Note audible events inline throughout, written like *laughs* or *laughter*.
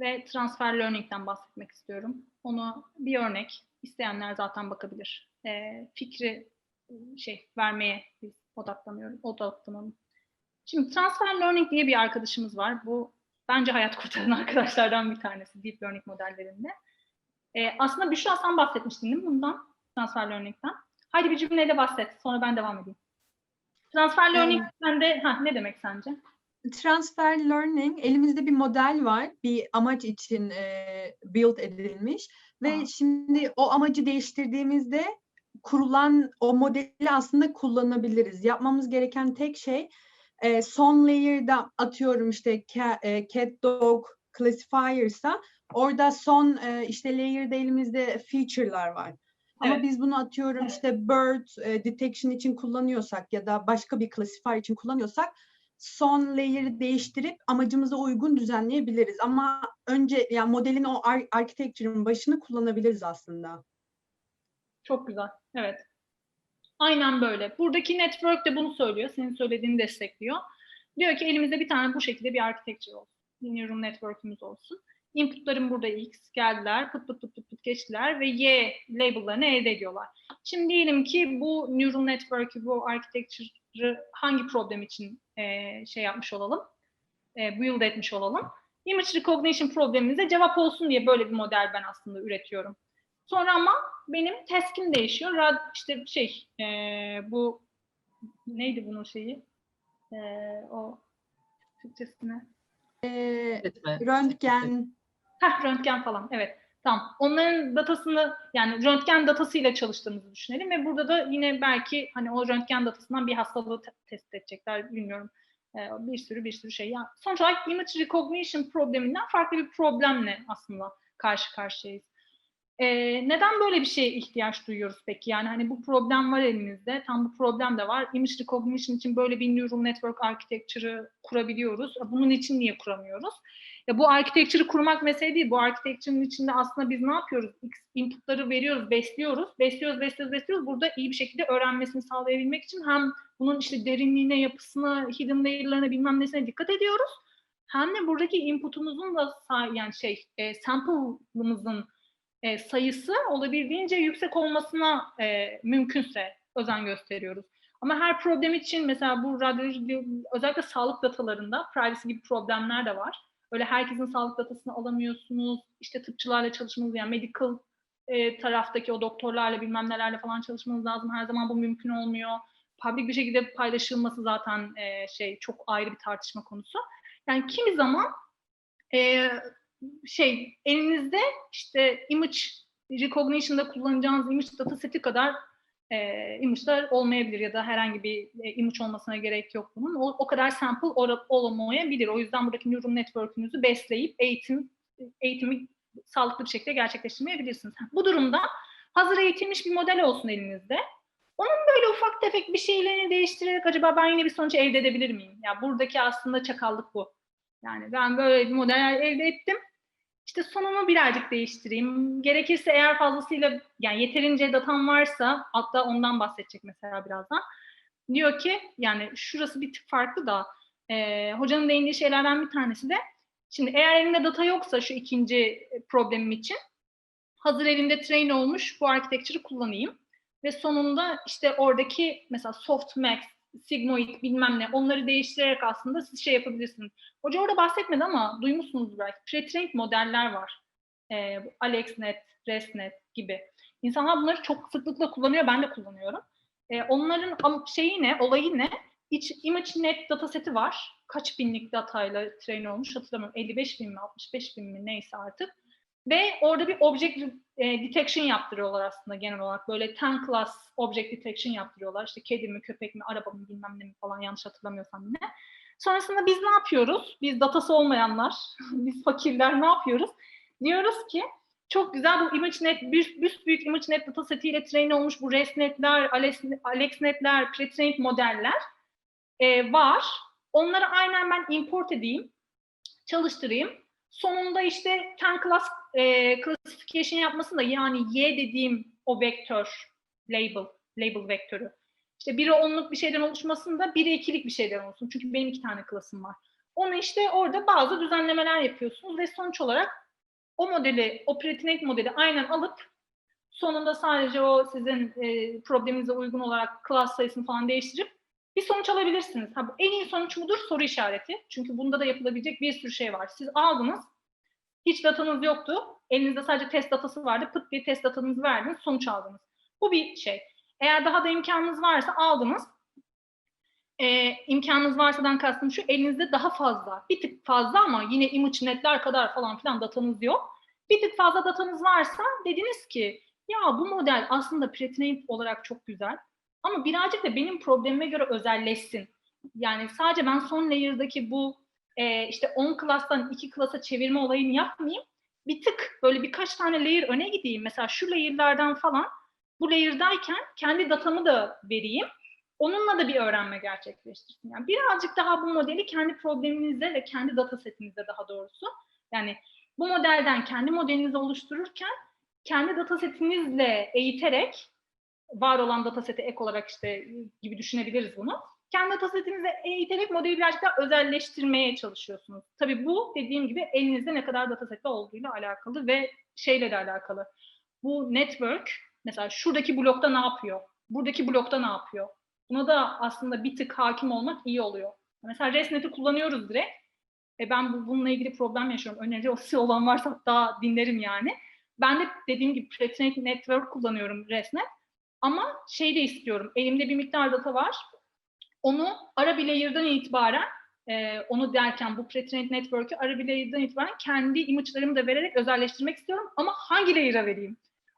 ve transfer learning'den bahsetmek istiyorum. Onu bir örnek isteyenler zaten bakabilir. Ee, fikri şey vermeye biz odaklanıyorum, odaklanalım. Şimdi transfer learning diye bir arkadaşımız var. Bu bence hayat kurtaran *laughs* arkadaşlardan bir tanesi deep learning modellerinde. Ee, aslında Büşra sen bahsetmiştin değil mi bundan? Transfer learning'den. Haydi bir cümleyle bahset. Sonra ben devam edeyim. Transfer learning sende ha, ne demek sence? Transfer Learning elimizde bir model var. Bir amaç için e, build edilmiş ve Aa. şimdi o amacı değiştirdiğimizde kurulan o modeli aslında kullanabiliriz. Yapmamız gereken tek şey e, son layer'da atıyorum işte ca, e, cat dog classifier'sa orada son e, işte layer'da elimizde feature'lar var. Ama Evet. biz bunu atıyorum işte bird e, detection için kullanıyorsak ya da başka bir classifier için kullanıyorsak son layer'ı değiştirip amacımıza uygun düzenleyebiliriz. Ama önce yani modelin o ar- architecture'ın başını kullanabiliriz aslında. Çok güzel. Evet. Aynen böyle. Buradaki network de bunu söylüyor. Senin söylediğini destekliyor. Diyor ki elimizde bir tane bu şekilde bir architecture olsun. Bir neural network'ümüz olsun. Input'larım burada X geldiler, pıt pıt pıt pıt pıt geçtiler ve Y label'larını elde ediyorlar. Şimdi diyelim ki bu neural network'ü, bu architecture'ı hangi problem için eee, şey yapmış olalım, eee, build etmiş olalım. Image recognition problemimize cevap olsun diye böyle bir model ben aslında üretiyorum. Sonra ama benim taskim değişiyor. Rad, işte şey eee, bu neydi bunun şeyi? Eee, o Türkçesine. Ee, Etme. röntgen, Heh, röntgen falan. Evet. Tamam. Onların datasını yani röntgen datasıyla çalıştığımızı düşünelim ve burada da yine belki hani o röntgen datasından bir hastalığı te- tespit edecekler bilmiyorum. Ee, bir sürü bir sürü şey. Yani sonuç olarak image recognition probleminden farklı bir problemle aslında karşı karşıyayız. Ee, neden böyle bir şeye ihtiyaç duyuyoruz peki? Yani hani bu problem var elimizde, tam bu problem de var. Image recognition için böyle bir neural network architecture'ı kurabiliyoruz. Bunun için niye kuramıyoruz? Ya bu architecture'ı kurmak mesele değil. Bu architecture'ın içinde aslında biz ne yapıyoruz? İnput'ları veriyoruz, besliyoruz. Besliyoruz, besliyoruz, besliyoruz. Burada iyi bir şekilde öğrenmesini sağlayabilmek için hem bunun işte derinliğine, yapısına, hidden layer'larına bilmem nesine dikkat ediyoruz. Hem de buradaki input'umuzun da yani şey, e, sample'ımızın e, sayısı olabildiğince yüksek olmasına e, mümkünse özen gösteriyoruz. Ama her problem için mesela bu radyoloji, özellikle sağlık datalarında privacy gibi problemler de var. Öyle herkesin sağlık datasını alamıyorsunuz. İşte tıpçılarla çalışmanız yani medical e, taraftaki o doktorlarla bilmem nelerle falan çalışmanız lazım. Her zaman bu mümkün olmuyor. Public bir şekilde paylaşılması zaten e, şey çok ayrı bir tartışma konusu. Yani kimi zaman e, şey elinizde işte image recognition'da kullanacağınız image dataseti kadar e, image'lar olmayabilir ya da herhangi bir e, image olmasına gerek yok bunun. O, o kadar sample ol- olamayabilir. O yüzden buradaki neural network'ünüzü besleyip eğitim eğitimi sağlıklı bir şekilde gerçekleştirmeyebilirsiniz. Bu durumda hazır eğitilmiş bir model olsun elinizde. Onun böyle ufak tefek bir şeylerini değiştirerek acaba ben yine bir sonuç elde edebilir miyim? Ya buradaki aslında çakallık bu. Yani ben böyle bir model elde ettim. İşte sonunu birazcık değiştireyim. Gerekirse eğer fazlasıyla yani yeterince datam varsa hatta ondan bahsedecek mesela birazdan. Diyor ki yani şurası bir tık farklı da e, hocanın değindiği şeylerden bir tanesi de şimdi eğer elimde data yoksa şu ikinci problemim için hazır elimde train olmuş bu architecture'ı kullanayım ve sonunda işte oradaki mesela softmax, sigmoid bilmem ne onları değiştirerek aslında siz şey yapabilirsiniz. Hoca orada bahsetmedi ama duymuşsunuz belki. Pre-trained modeller var. Bu AlexNet, ResNet gibi. İnsanlar bunları çok sıklıkla kullanıyor. Ben de kullanıyorum. Ee, onların şeyi ne, olayı ne? İç, ImageNet dataseti var. Kaç binlik datayla train olmuş hatırlamıyorum. 55 bin mi, 65 bin mi neyse artık. Ve orada bir object e, detection yaptırıyorlar aslında genel olarak. Böyle 10 class object detection yaptırıyorlar. İşte kedi mi, köpek mi, araba mı bilmem ne mi falan yanlış hatırlamıyorsam yine. Sonrasında biz ne yapıyoruz? Biz datası olmayanlar, *laughs* biz fakirler ne yapıyoruz? Diyoruz ki çok güzel bu ImageNet, bir, büyük ImageNet datasetiyle train olmuş bu ResNet'ler, Alex- AlexNet'ler, pre-trained modeller e, var. Onları aynen ben import edeyim, çalıştırayım. Sonunda işte 10 class e, classification yapmasında yani Y dediğim o vektör, label, label vektörü. İşte biri onluk bir şeyden oluşmasında biri ikilik bir şeyden olsun. Çünkü benim iki tane klasım var. Onu işte orada bazı düzenlemeler yapıyorsunuz ve sonuç olarak o modeli, o Pretinate modeli aynen alıp sonunda sadece o sizin e, probleminize uygun olarak class sayısını falan değiştirip bir sonuç alabilirsiniz. Ha, bu en iyi sonuç mudur? Soru işareti. Çünkü bunda da yapılabilecek bir sürü şey var. Siz aldınız, hiç datanız yoktu. Elinizde sadece test datası vardı. Pıt diye test datanızı verdiniz, sonuç aldınız. Bu bir şey. Eğer daha da imkanınız varsa aldınız. Ee, imkanınız varsadan kastım şu, elinizde daha fazla, bir tık fazla ama yine ImageNet'ler kadar falan filan datanız yok. Bir tık fazla datanız varsa dediniz ki ya bu model aslında Pretinate olarak çok güzel ama birazcık da benim problemime göre özelleşsin. Yani sadece ben son layer'daki bu e, işte 10 class'tan 2 class'a çevirme olayını yapmayayım. Bir tık böyle birkaç tane layer öne gideyim. Mesela şu layer'lardan falan bu layer'dayken kendi datamı da vereyim. Onunla da bir öğrenme gerçekleştirsin. Yani birazcık daha bu modeli kendi probleminizde ve kendi data setinizde daha doğrusu. Yani bu modelden kendi modelinizi oluştururken kendi data setinizle eğiterek var olan data seti ek olarak işte gibi düşünebiliriz bunu. Kendi data setinize eğiterek modeli birazcık daha özelleştirmeye çalışıyorsunuz. Tabii bu dediğim gibi elinizde ne kadar data seti olduğuyla alakalı ve şeyle de alakalı. Bu network mesela şuradaki blokta ne yapıyor? Buradaki blokta ne yapıyor? Buna da aslında bir tık hakim olmak iyi oluyor. Mesela ResNet'i kullanıyoruz direkt. E ben bu, bununla ilgili problem yaşıyorum. Önerisi *laughs* olan varsa hatta dinlerim yani. Ben de dediğim gibi Pretinate Network kullanıyorum ResNet. Ama şey de istiyorum. Elimde bir miktar data var. Onu ara bir layer'dan itibaren e, onu derken bu Pretinate Network'ü ara bir layer'dan itibaren kendi image'larımı da vererek özelleştirmek istiyorum. Ama hangi layer'a vereyim?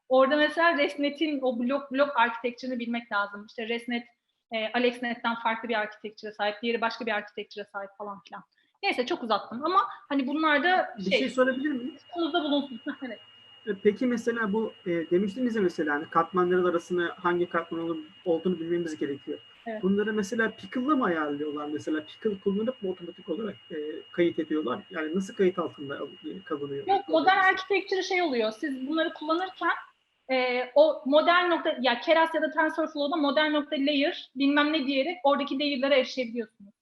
Orada mesela ResNet'in o blok blok architecture'ını bilmek lazım. İşte ResNet e, AlexNet'ten farklı bir architecture'a sahip, diğeri başka bir architecture'a sahip falan filan. Neyse çok uzattım ama hani bunlar da Bir şey, şey sorabilir miyim? konumuzda bulunsun. *laughs* evet. E, Peki mesela bu e, demiştiniz ya mesela hani katmanların arasını hangi katman ol- olduğunu bilmemiz gerekiyor. Evet. Bunları mesela Pickle'la mı ayarlıyorlar mesela? Pickle kullanıp mı otomatik olarak e, kayıt ediyorlar? Yani nasıl kayıt altında al- kalınıyor? Yok modern architecture şey oluyor. Siz bunları kullanırken e, o modern nokta ya Keras ya da TensorFlow'da modern nokta layer bilmem ne diyerek oradaki layer'lara erişebiliyorsunuz.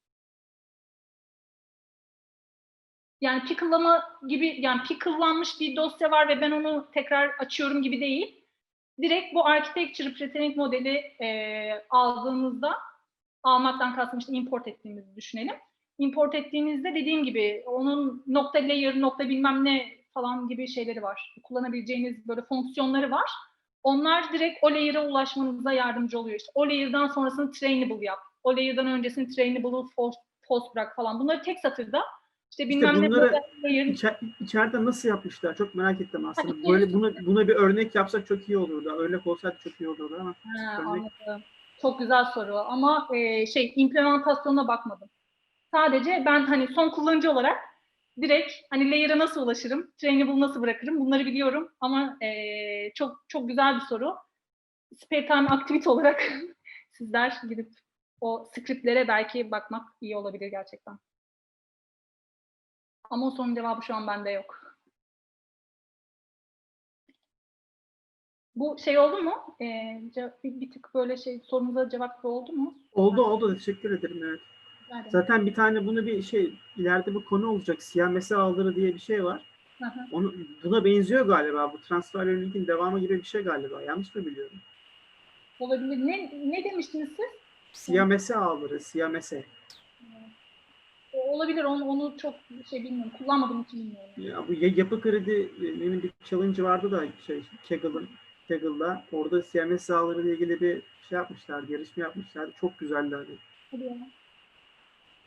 Yani pickle'lama gibi yani pickle'lanmış bir dosya var ve ben onu tekrar açıyorum gibi değil. Direkt bu architecture Pretinate modeli e, aldığınızda almaktan kastım işte import ettiğimizi düşünelim. Import ettiğinizde dediğim gibi onun nokta layer, nokta bilmem ne falan gibi şeyleri var. Kullanabileceğiniz böyle fonksiyonları var. Onlar direkt o layer'a ulaşmanıza yardımcı oluyor. İşte o layer'dan sonrasını trainable yap. O layer'dan öncesini trainable false, false bırak falan. Bunları tek satırda işte bilmem ne bunları layer İçer, içeride nasıl yapmışlar? Çok merak ettim aslında. Böyle buna, buna bir örnek yapsak çok iyi olurdu. Örnek olsaydı çok iyi olurdu ama. Ha, Örnek- anladım. Çok güzel soru ama e, şey implementasyonuna bakmadım. Sadece ben hani son kullanıcı olarak direkt hani layer'a nasıl ulaşırım, trainable nasıl bırakırım bunları biliyorum ama e, çok çok güzel bir soru. Spare time activity olarak *laughs* sizler gidip o scriptlere belki bakmak iyi olabilir gerçekten. Ama o sorunun cevabı şu an bende yok. Bu şey oldu mu? Ee, bir, bir tık böyle şey sorunuza cevap oldu mu? Oldu oldu. Teşekkür ederim. Evet. Nerede? Zaten bir tane bunu bir şey ileride bu konu olacak. Siyah mesele aldırı diye bir şey var. Hı hı. Onu, buna benziyor galiba. Bu transfer learning'in devamı gibi bir şey galiba. Yanlış mı biliyorum? Olabilir. Ne, ne demiştiniz siz? Siyamese ağları, siyamese. O- Olabilir. Onu, onu çok şey bilmiyorum. Kullanmadığım için bilmiyorum. Ya bu ya- yapı kredi'nin bir challenge vardı da şey Kaggle'ın Kaggle'da orada siyamese ağları ile ilgili bir şey yapmışlardı, yarışma yapmışlardı. Çok güzeldi hani Hadi ya.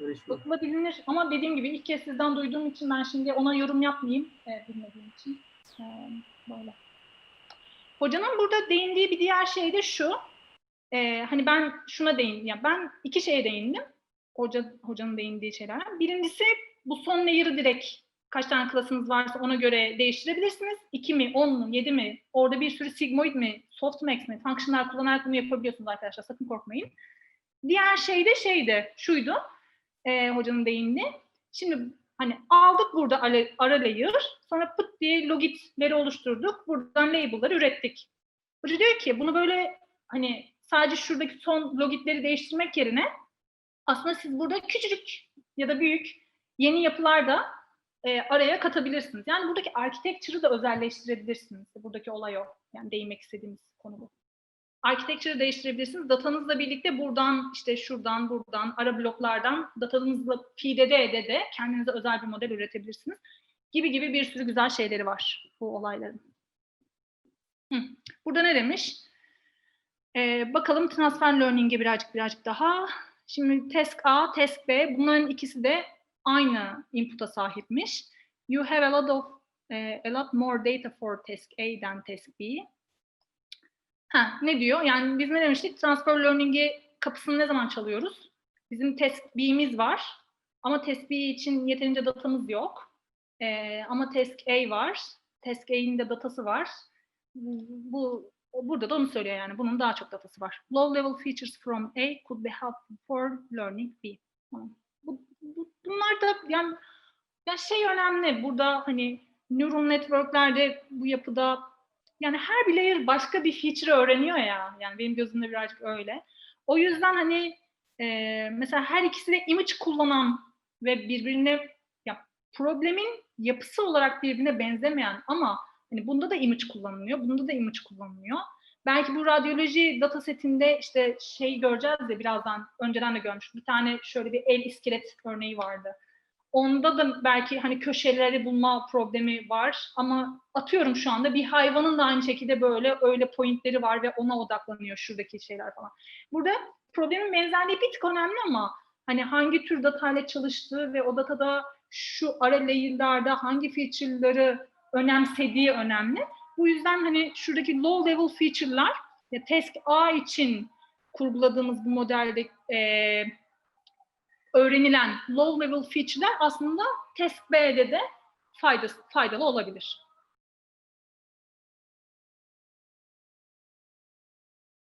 yarışma. Bakılabilir ama dediğim gibi ilk kez sizden duyduğum için ben şimdi ona yorum yapmayayım e, bilmediğim için. E, böyle. Hocanın burada değindiği bir diğer şey de şu. E, hani ben şuna değindim. Yani ben iki şeye değindim. Hoca, hocanın değindiği şeyler. Birincisi bu son layer'ı direkt kaç tane klasınız varsa ona göre değiştirebilirsiniz. 2 mi, 10 mu, 7 mi? Orada bir sürü sigmoid mi, softmax mi, functional kullanarak bunu yapabiliyorsunuz arkadaşlar. Sakın korkmayın. Diğer şey de şeydi, şuydu e, hocanın değindi. Şimdi hani aldık burada ara layer, sonra pıt diye logitleri oluşturduk. Buradan label'ları ürettik. Hoca diyor ki bunu böyle hani sadece şuradaki son logitleri değiştirmek yerine aslında siz burada küçücük ya da büyük yeni yapılar da e, araya katabilirsiniz. Yani buradaki architecture'ı da özelleştirebilirsiniz. Buradaki olay o. Yani değinmek istediğimiz konu bu. Architecture'ı değiştirebilirsiniz. Datanızla birlikte buradan, işte şuradan, buradan, ara bloklardan datanızla feed ede ede de kendinize özel bir model üretebilirsiniz. Gibi gibi bir sürü güzel şeyleri var bu olayların. Hı. Burada ne demiş? Ee, bakalım transfer learning'e birazcık birazcık daha. Şimdi task A, task B bunların ikisi de aynı input'a sahipmiş. You have a lot of eh, a lot more data for task A than task B. Ha, ne diyor? Yani biz ne demiştik? Transfer learning'i kapısını ne zaman çalıyoruz? Bizim task B'miz var. Ama task B için yeterince datamız yok. Ee, ama task A var. Task A'nin de datası var. Bu burada da onu söylüyor yani. Bunun daha çok datası var. Low level features from A could be helpful for learning B. Bu, bu, bunlar da yani, yani şey önemli. Burada hani neural networklerde bu yapıda yani her bir layer başka bir feature öğreniyor ya. Yani benim gözümde birazcık öyle. O yüzden hani e, mesela her ikisi de image kullanan ve birbirine ya problemin yapısı olarak birbirine benzemeyen ama hani bunda da image kullanılıyor, bunda da image kullanılıyor. Belki bu radyoloji datasetinde işte şey göreceğiz de birazdan önceden de görmüş. Bir tane şöyle bir el iskelet örneği vardı. Onda da belki hani köşeleri bulma problemi var ama atıyorum şu anda bir hayvanın da aynı şekilde böyle öyle pointleri var ve ona odaklanıyor şuradaki şeyler falan. Burada problemin benzerliği bir tık önemli ama hani hangi tür datayla çalıştığı ve o datada şu ara layer'larda hangi feature'ları önemsediği önemli. Bu yüzden hani şuradaki low level feature'lar ya task A için kurguladığımız bu modelde e, öğrenilen low level feature'ler aslında task B'de de faydası, faydalı olabilir.